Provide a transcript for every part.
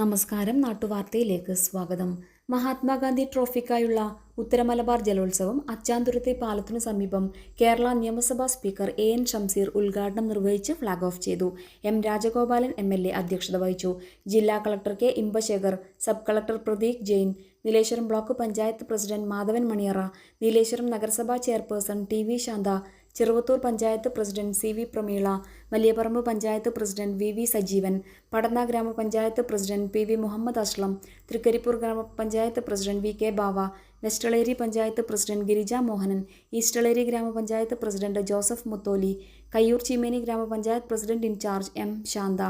നമസ്കാരം നാട്ടുവാർത്തയിലേക്ക് സ്വാഗതം. മഹാത്മാഗാന്ധി ട്രോഫിക്കായുള്ള ഉത്തരമലബാർ ജലോത്സവം അച്ചാന്തുരത്തെ പാലത്തിനു സമീപം കേരള നിയമസഭാ സ്പീക്കർ എ എൻ ഷംസീർ ഉദ്ഘാടനം നിർവഹിച്ച് ഫ്ളാഗ് ഓഫ് ചെയ്തു. M Rajagopalan M L A അധ്യക്ഷത വഹിച്ചു. ജില്ലാ collector K Imbasekar sub collector Prateek Jain Nileshwaram block panchayat president Madhavan Maniyara Nileshwaram നഗരസഭാ chairperson T V Shantha Cheruvathur panchayat president C V Prameela Valiyaparamba panchayat president V V Sajeevan Padanna ഗ്രാമപഞ്ചായത്ത് president P V Muhammad Aslam Thrikaripur ഗ്രാമപഞ്ചായത്ത് president V K Bava West Eleri panchayat president Girija Mohanan East Eleri ഗ്രാമപഞ്ചായത്ത് president Joseph Mutholi Kayyur Cheemeni ഗ്രാമപഞ്ചായത്ത് president in charge M Shantha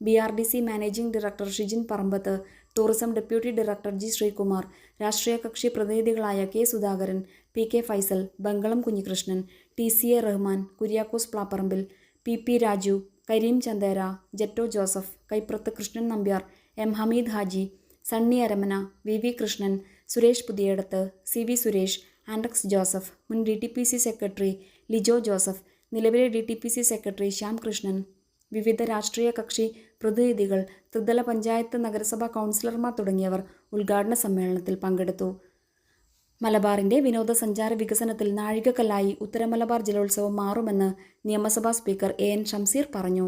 B R D C managing director Shijin Parambath tourism deputy director G Sreekumar രാഷ്ട്രീയ കക്ഷി പ്രതിനിധികളായ K Sudhakaran P K Faisal Bangalam Kunhikrishnan T C A Rahman Kuriakose Plaparambil P P Raju Kareem Chandera Jetto Joseph Kaiprath Krishnan Nambiar M Hameed Haji Sunny Aramana V V Krishnan Suresh Puthiyadath C V Suresh Andex Joseph മുൻ D T P C secretary Lijo Joseph നിലവിലെ D T P C secretary Shyam Krishnan വിവിധ രാഷ്ട്രീയ കക്ഷി പ്രതിനിധികൾ ത്രിതല പഞ്ചായത്ത് നഗരസഭാ കൗൺസിലർമാർ തുടങ്ങിയവർ ഉദ്ഘാടന സമ്മേളനത്തിൽ പങ്കെടുത്തു. മലബാറിന്റെ വിനോദസഞ്ചാര വികസനത്തിൽ നാഴികക്കല്ലായി ഉത്തരമലബാർ ജലോത്സവം മാറുമെന്ന് നിയമസഭാ സ്പീക്കർ എ എൻ ഷംസീർ പറഞ്ഞു.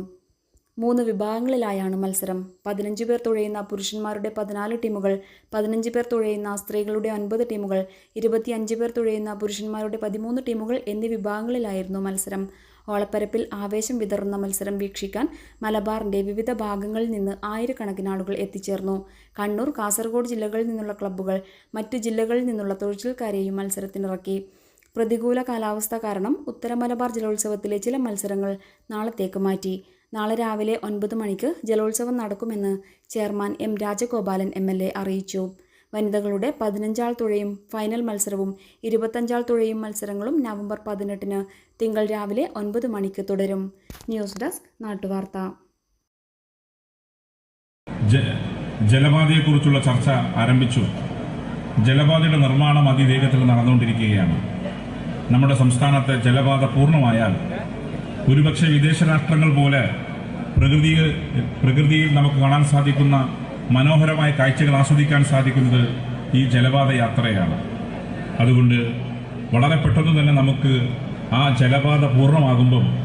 മൂന്ന് വിഭാഗങ്ങളിലായാണ് മത്സരം. പതിനഞ്ച് പേർ തുഴയുന്ന പുരുഷന്മാരുടെ പതിനാല് ടീമുകൾ പതിനഞ്ച് പേർ തുഴയുന്ന സ്ത്രീകളുടെ ഒൻപത് ടീമുകൾ ഇരുപത്തിയഞ്ച് പേർ തുഴയുന്ന പുരുഷന്മാരുടെ പതിമൂന്ന് ടീമുകൾ എന്നീ വിഭാഗങ്ങളിലായിരുന്നു മത്സരം. ഓളപ്പരപ്പിൽ ആവേശം വിതറുന്ന മത്സരം വീക്ഷിക്കാൻ മലബാറിന്റെ വിവിധ ഭാഗങ്ങളിൽ നിന്ന് ആയിരക്കണക്കിന് ആളുകൾ എത്തിച്ചേർന്നു. കണ്ണൂർ കാസർഗോഡ് ജില്ലകളിൽ നിന്നുള്ള ക്ലബ്ബുകൾ മറ്റു ജില്ലകളിൽ നിന്നുള്ള തൊഴിൽക്കാരെയും മത്സരത്തിനിറക്കി. പ്രതികൂല കാലാവസ്ഥ കാരണം ഉത്തര മലബാർ ജലോത്സവത്തിലെ ചില മത്സരങ്ങൾ നാളത്തേക്ക് മാറ്റി. നാളെ രാവിലെ ഒൻപത് മണിക്ക് ജലോത്സവം നടക്കുമെന്ന് ചെയർമാൻ എം രാജഗോപാലൻ എം അറിയിച്ചു. വനിതകളുടെ പതിനഞ്ചാൾ തുഴയും ഫൈനൽ മത്സരവും ഇരുപത്തഞ്ചാൾ തുഴയും മത്സരങ്ങളും നവംബർ പതിനെട്ടിന് തിങ്കൾ രാവിലെ ഒൻപത് മണിക്ക് തുടരും. News desk നാട്ടുവാർത്ത. ജലപാതയെക്കുറിച്ചുള്ള ചർച്ച ആരംഭിച്ചു. ജലപാതയുടെ നിർമ്മാണം അതിവേഗത്തിൽ നടന്നുകൊണ്ടിരിക്കുകയാണ്. നമ്മുടെ സംസ്ഥാനത്തെ ജലപാത പൂർണമായാൽ ഒരുപക്ഷെ വിദേശ രാഷ്ട്രങ്ങൾ പോലെ പ്രകൃതിയിൽ പ്രകൃതിയിൽ നമുക്ക് കാണാൻ സാധിക്കുന്ന മനോഹരമായ കാഴ്ചകൾ ആസ്വദിക്കാൻ സാധിക്കുന്നത് ഈ ജലപാത യാത്രയാണ്. അതുകൊണ്ട് വളരെ പെട്ടെന്ന് തന്നെ നമുക്ക് ആ ജലപാത പൂർണമാകുമ്പം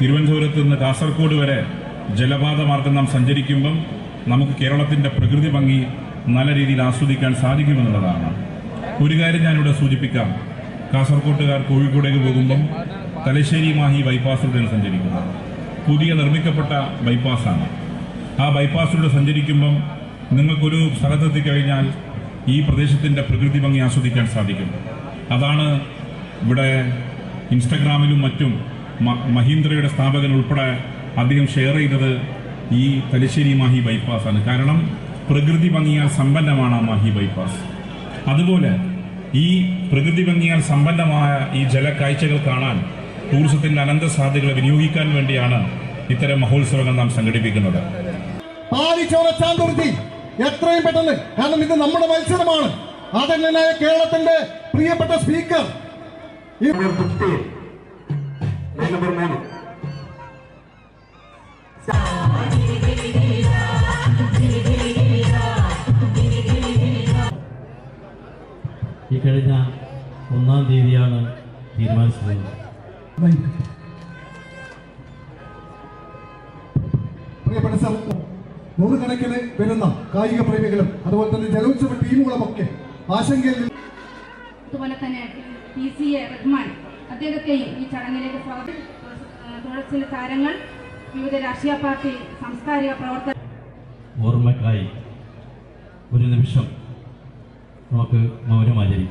തിരുവനന്തപുരത്ത് നിന്ന് കാസർഗോഡ് വരെ ജലപാത മാർഗം നാം സഞ്ചരിക്കുമ്പം നമുക്ക് കേരളത്തിന്റെ പ്രകൃതി ഭംഗി നല്ല രീതിയിൽ ആസ്വദിക്കാൻ സാധിക്കുമെന്നുള്ളതാണ്. ഒരു കാര്യം ഞാനിവിടെ സൂചിപ്പിക്കാം. കാസർഗോട്ടുകാർ കോഴിക്കോടേക്ക് പോകുമ്പം തലശ്ശേരി മാഹി ബൈപ്പാസിലൂടെയാണ് സഞ്ചരിക്കുന്നത്. പുതിയ നിർമ്മിക്കപ്പെട്ട ബൈപ്പാസാണ്. ആ ബൈപ്പാസിലൂടെ സഞ്ചരിക്കുമ്പം നിങ്ങൾക്കൊരു സ്ഥലത്തെത്തി കഴിഞ്ഞാൽ ഈ പ്രദേശത്തിന്റെ പ്രകൃതി ഭംഗി ആസ്വദിക്കാൻ സാധിക്കും. അതാണ് ഇവിടെ ഇൻസ്റ്റഗ്രാമിലും മറ്റും മഹീന്ദ്രയുടെ സ്ഥാപകൻ ഉൾപ്പെടെ അദ്ദേഹം ഷെയർ ചെയ്തത് ഈ തലശ്ശേരി മാഹി ബൈപ്പാസാണ് കാരണം പ്രകൃതി ഭംഗിയാൽ സമ്പന്നമാണ് മാഹി ബൈപ്പാസ് അതുപോലെ ഈ പ്രകൃതി ഭംഗിയാൽ സമ്പന്നമായ ഈ ജലക്കാഴ്ചകൾ കാണാൻ ടൂറിസത്തിന്റെ അനന്ത സാധ്യതകളെ വിനിയോഗിക്കാൻ വേണ്ടിയാണ് ഇത്തരം മഹോത്സവങ്ങൾ നാം സംഘടിപ്പിക്കുന്നത്. പാലിച്ചോറച്ചാന്തുരുത്തി എത്രയും പെട്ടെന്ന്. കാരണം ഇത് നമ്മുടെ മത്സരമാണ്. അതെങ്ങനെയായ കേരളത്തിന്റെ പ്രിയപ്പെട്ട സ്പീക്കർ. ഈ നമ്പർ മൂന്ന് ഈ കഴിഞ്ഞ ഒന്നാം തീയതിയാണ് തീരുമാനിച്ചത്. പ്രിയപ്പെട്ട സർ നൂറുകണക്കിന് വരുന്ന കായിക പ്രേമികളും അതുപോലെ തന്നെ ജലോത്സവ ടീമുകളുമൊക്കെ ആശങ്കയിൽ അതുപോലെ തന്നെ പി സി എ റഹ്മാൻ അദ്ദേഹത്തെയും ഈ ചടങ്ങിലേക്ക് സ്വാഗതം തുടർച്ചിൽ താരങ്ങൾ വിവിധ രാഷ്ട്രീയ പാർട്ടി സാംസ്കാരിക പ്രവർത്തകർ ഓർമ്മക്കായി ഒരു നിമിഷം നമുക്ക് മൗനമാചരിക്കാം